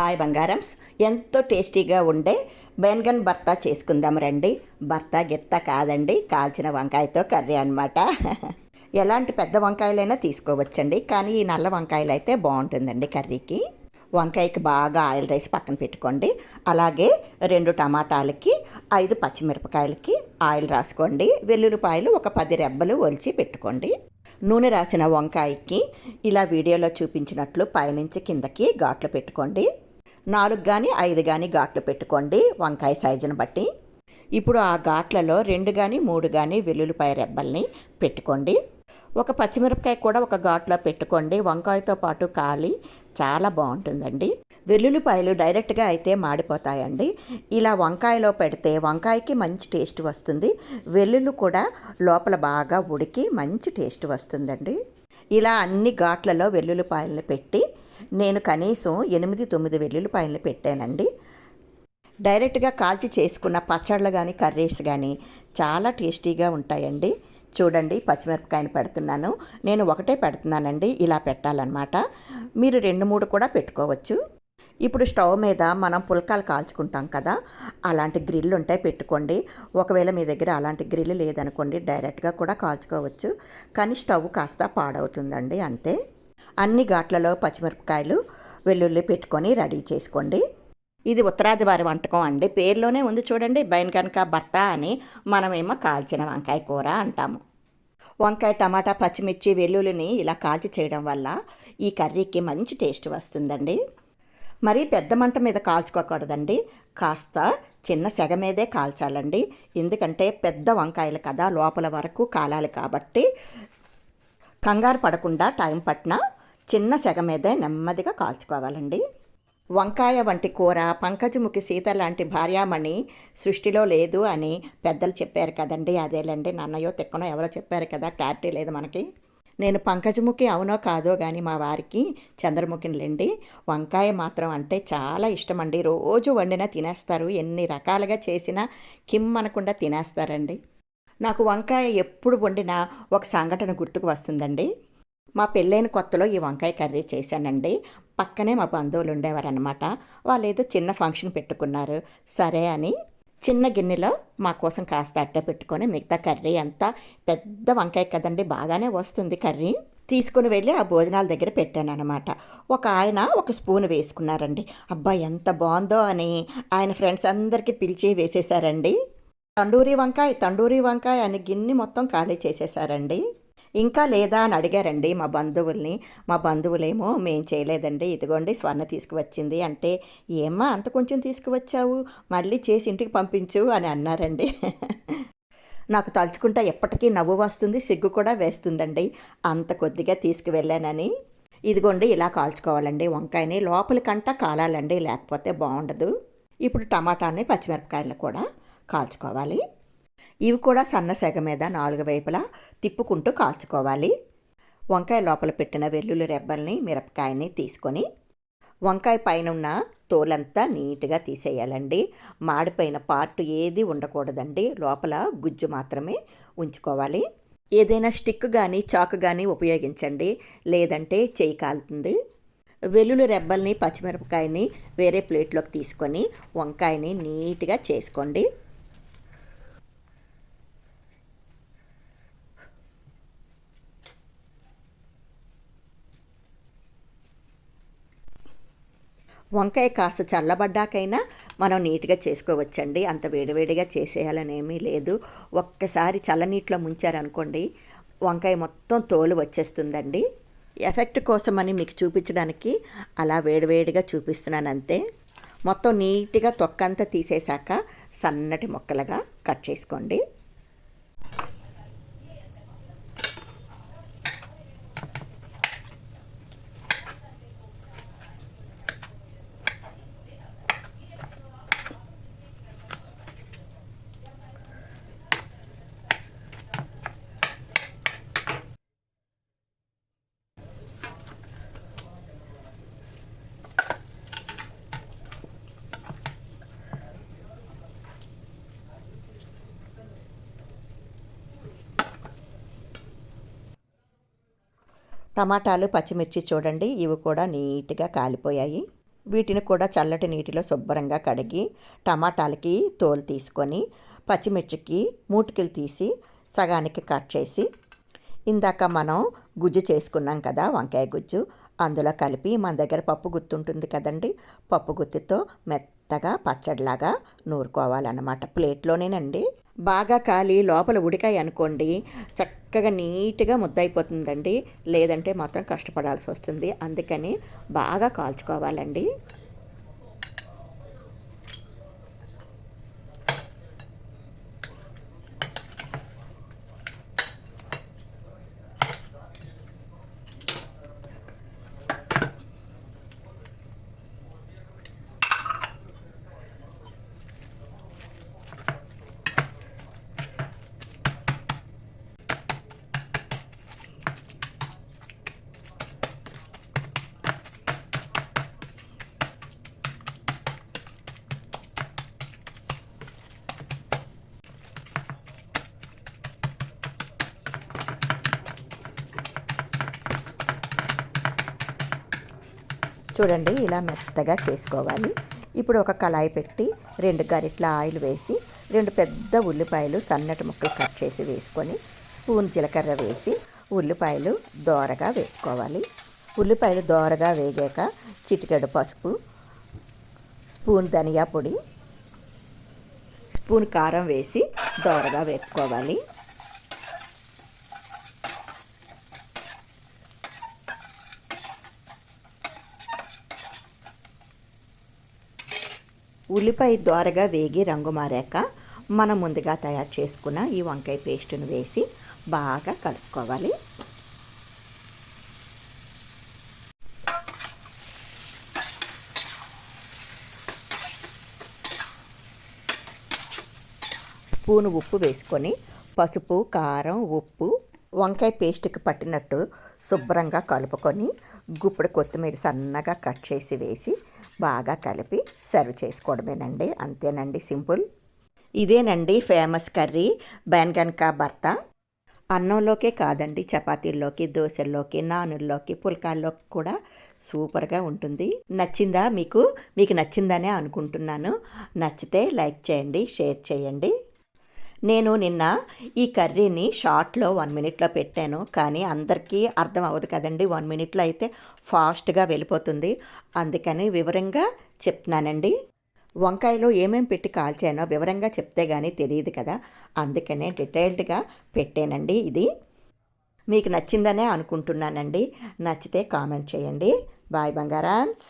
Hi బంగారమ్స్ ఎంతో టేస్టీగా ఉండే బెన్గన్ భర్త చేసుకుందాం రండి. భర్త గిత్త కాదండి. కాల్చిన వంకాయతో కర్రీ అనమాట ఎలాంటి పెద్ద వంకాయలైనా తీసుకోవచ్చండి. కానీ ఈ నల్ల వంకాయలు అయితే బాగుంటుందండి కర్రీకి. వంకాయకి బాగా ఆయిల్ రైస్ పక్కన పెట్టుకోండి. అలాగే రెండు టమాటాలకి ఐదు పచ్చిమిరపకాయలకి ఆయిల్ రాసుకోండి. వెల్లుల్లిపాయలు ఒక పది రెబ్బలు ఒలిచి పెట్టుకోండి. నూనె రాసిన వంకాయకి ఇలా వీడియోలో చూపించినట్లు పైనుంచి కిందకి ఘాట్లు పెట్టుకోండి. నాలుగు కానీ ఐదు కానీ ఘాట్లు పెట్టుకోండి వంకాయ సైజుని బట్టి. ఇప్పుడు ఆ ఘాట్లలో రెండు కానీ మూడు కానీ వెల్లుల్లిపాయ రెబ్బల్ని పెట్టుకోండి. ఒక పచ్చిమిరపకాయ కూడా ఒక ఘాట్లో పెట్టుకోండి. వంకాయతో పాటు కాలి చాలా బాగుంటుందండి. వెల్లుల్లిపాయలు డైరెక్ట్గా అయితే మాడిపోతాయండి. ఇలా వంకాయలో పెడితే వంకాయకి మంచి టేస్ట్ వస్తుంది. వెల్లుల్లి కూడా లోపల బాగా ఉడికి మంచి టేస్ట్ వస్తుందండి. ఇలా అన్ని ఘాట్లలో వెల్లుల్లిపాయలను పెట్టి నేను కనీసం ఎనిమిది తొమ్మిది వెల్లుల్లిపాయలను పెట్టానండి. డైరెక్ట్గా కాల్చి చేసుకున్న పచ్చళ్ళు కానీ కర్రీస్ కానీ చాలా టేస్టీగా ఉంటాయండి. చూడండి పచ్చిమిరపకాయని పెడుతున్నాను. నేను ఒకటే పెడుతున్నానండి ఇలా పెట్టాలన్నమాట. మీరు రెండు మూడు కూడా పెట్టుకోవచ్చు. ఇప్పుడు స్టవ్ మీద మనం పుల్కాలు కాల్చుకుంటాం కదా అలాంటి గ్రిల్ ఉంటే పెట్టుకోండి. ఒకవేళ మీ దగ్గర అలాంటి గ్రిల్ లేదనుకోండి డైరెక్ట్గా కూడా కాల్చుకోవచ్చు. కానీ స్టవ్ కాస్త పాడవుతుందండి అంతే. అన్ని ఘాట్లలో పచ్చిమిరపకాయలు వెల్లుల్లి పెట్టుకొని రెడీ చేసుకోండి. ఇది ఉత్తరాది వారి వంటకం అండి. పేరులోనే ఉంది చూడండి బయన్ కనుక భర్త అని మనమేమో కాల్చిన వంకాయ కూర అంటాము. వంకాయ టమాటా పచ్చిమిర్చి వెల్లుల్లిని ఇలా కాల్చి చేయడం వల్ల ఈ కర్రీకి మంచి టేస్ట్ వస్తుందండి. మరీ పెద్ద మంట మీద కాల్చుకోకూడదండి. కాస్త చిన్న సెగ మీదే కాల్చాలండి. ఎందుకంటే పెద్ద వంకాయలు కదా లోపల వరకు కాలాలి కాబట్టి కంగారు పడకుండా టైం పట్టినా చిన్న సెగ మీదే నెమ్మదిగా కాల్చుకోవాలండి. వంకాయ వంటి కూర పంకజముఖి సీత లాంటి భార్యామణి సృష్టిలో లేదు అని పెద్దలు చెప్పారు కదండి. అదేలేండి నన్నయో తిక్కనో ఎవరో చెప్పారు కదా క్లారిటీ లేదు మనకి. నేను పంకజముఖి అవునో కాదో కానీ మా వారికి చంద్రముఖినిలేండి వంకాయ మాత్రం అంటే చాలా ఇష్టమండి. రోజు వండినా తినేస్తారు ఎన్ని రకాలుగా చేసినా కిమ్ అనకుండా తినేస్తారండి. నాకు వంకాయ ఎప్పుడు వండినా ఒక సంఘటన గుర్తుకు వస్తుందండి. మా పెళ్ళైన కొత్తలో ఈ వంకాయ కర్రీ చేశానండి. పక్కనే మా బంధువులు ఉండేవారనమాట వాళ్ళు ఏదో చిన్న ఫంక్షన్ పెట్టుకున్నారు. సరే అని చిన్న గిన్నెలో మా కోసం కాస్త అట్ట పెట్టుకొని మిగతా కర్రీ అంతా పెద్ద వంకాయ కదండి బాగానే వస్తుంది కర్రీ. తీసుకుని వెళ్ళి ఆ భోజనాల దగ్గర పెట్టాను అనమాట ఒక ఆయన ఒక స్పూన్ వేసుకున్నారండి. అబ్బా ఎంత బాగుందో అని ఆయన ఫ్రెండ్స్ అందరికీ పిలిచి వేసేసారండి తండూరి వంకాయ తండూరి వంకాయ అని గిన్నె మొత్తం ఖాళీ చేసేసారండి ఇంకా లేదా అని అడిగారండి మా బంధువుల్ని. మా బంధువులేమో మేం చేయలేదండి ఇదిగోండి స్వర్ణ తీసుకువచ్చింది. అంటే ఏమ్మా అంత కొంచెం తీసుకువచ్చావు? మళ్ళీ చేసి ఇంటికి పంపించు అని అన్నారండి. నాకు తలుచుకుంటా ఎప్పటికీ నవ్వు వస్తుంది సిగ్గు కూడా వేస్తుందండి. అంత కొద్దిగా తీసుకువెళ్ళానని. ఇదిగోండి ఇలా కాల్చుకోవాలండి. వంకాయని లోపలికంటా కాలాలండి లేకపోతే బాగుండదు ఇప్పుడు టమాటాలని పచ్చిమిరపకాయలు కూడా కాల్చుకోవాలి. ఇవి కూడా సన్న సెగ మీద నాలుగు వైపులా తిప్పుకుంటూ కాల్చుకోవాలి. వంకాయ లోపల పెట్టిన వెల్లుల్లి రెబ్బల్ని మిరపకాయని తీసుకొని వంకాయ పైన ఉన్న తోలంతా నీట్గా తీసేయాలండి. మాడిపోయిన పార్ట్ ఏది ఉండకూడదండి. లోపల గుజ్జు మాత్రమే ఉంచుకోవాలి. ఏదైనా స్టిక్ కానీ చాకు కానీ ఉపయోగించండి. లేదంటే చేయి కాలుతుంది. వెల్లుల్లి రెబ్బల్ని పచ్చిమిరపకాయని వేరే ప్లేట్లోకి తీసుకొని వంకాయని నీట్గా చేసుకోండి. వంకాయ కాస్త చల్లబడ్డాకైనా మనం నీట్గా చేసుకోవచ్చండి. అంత వేడివేడిగా చేసేయాలని ఏమీ లేదు. ఒక్కసారి చల్లనీటిలో ముంచారనుకోండి వంకాయ మొత్తం తోలు వచ్చేస్తుందండి. ఎఫెక్ట్ కోసమని మీకు చూపించడానికి అలా వేడివేడిగా చూపిస్తున్నాను అంతే మొత్తం నీట్గా తొక్కంతా తీసేశాక సన్నటి మొక్కలుగా కట్ చేసుకోండి. టమాటాలు పచ్చిమిర్చి చూడండి ఇవి కూడా నీట్గా కాలిపోయాయి. వీటిని కూడా చల్లటి నీటిలో శుభ్రంగా కడిగి టమాటాలకి తోలు తీసుకొని పచ్చిమిర్చికి మూటికలు తీసి సగానికి కట్ చేసి ఇందాక మనం గుజ్జు చేసుకున్నాం కదా వంకాయ గుజ్జు అందులో కలిపి మన దగ్గర పప్పు గుత్తి ఉంటుంది కదండి పప్పు గుత్తితో మెత్తగా పచ్చడిలాగా నూరుకోవాలన్నమాట. ప్లేట్లోనేనండి. బాగా కాలి లోపల ఉడికాయి అనుకోండి చక్క చక్కగా నీట్గా ముద్దయిపోతుందండి. లేదంటే మాత్రం కష్టపడాల్సి వస్తుంది అందుకని బాగా కాల్చుకోవాలండి. చూడండి ఇలా మెత్తగా చేసుకోవాలి. ఇప్పుడు ఒక కళాయి పెట్టి రెండు గరిట్ల ఆయిల్ వేసి రెండు పెద్ద ఉల్లిపాయలు సన్నటి ముక్కలు కట్ చేసి వేసుకొని స్పూన్ జీలకర్ర వేసి ఉల్లిపాయలు దోరగా వేసుకోవాలి ఉల్లిపాయలు దోరగా వేగాక చిటికెడు పసుపు స్పూన్ ధనియా పొడి స్పూన్ కారం వేసి దోరగా వేసుకోవాలి ఉల్లిపాయ ద్వారగా వేగి రంగు మారాక మనం ముందుగా తయారు చేసుకున్న ఈ వంకాయ పేస్టును వేసి బాగా కలుపుకోవాలి. స్పూన్ ఉప్పు వేసుకొని పసుపు కారం ఉప్పు వంకాయ పేస్ట్కి పట్టినట్టు శుభ్రంగా కలుపుకొని గుప్పుడు కొత్తిమీర సన్నగా కట్ చేసి వేసి బాగా కలిపి సర్వ్ చేసుకోవడమేనండి. అంతేనండి సింపుల్. ఇదేనండి ఫేమస్ కర్రీ బెన్గన్కా భర్త. అన్నంలోకే కాదండి చపాతీల్లోకి దోశల్లోకి నానుల్లోకి పుల్కాల్లోకి కూడా సూపర్గా ఉంటుంది. నచ్చిందా మీకు? మీకు నచ్చిందనే అనుకుంటున్నాను. నచ్చితే లైక్ చేయండి షేర్ చేయండి. నేను నిన్న ఈ కర్రీని షార్ట్లో వన్ మినిట్లో పెట్టాను కానీ అందరికీ అర్థం అవ్వదు కదండి. వన్ మినిట్లో అయితే ఫాస్ట్గా వెళ్ళిపోతుంది. అందుకని వివరంగా చెప్తున్నానండి. వంకాయలో ఏమేమి పెట్టి కాల్చానో వివరంగా చెప్తే కానీ తెలియదు కదా. అందుకనే డీటెయిల్డ్గా పెట్టానండి ఇది. మీకు నచ్చిందనే అనుకుంటున్నానండి. నచ్చితే కామెంట్ చేయండి. బాయ్ బంగారామ్స్.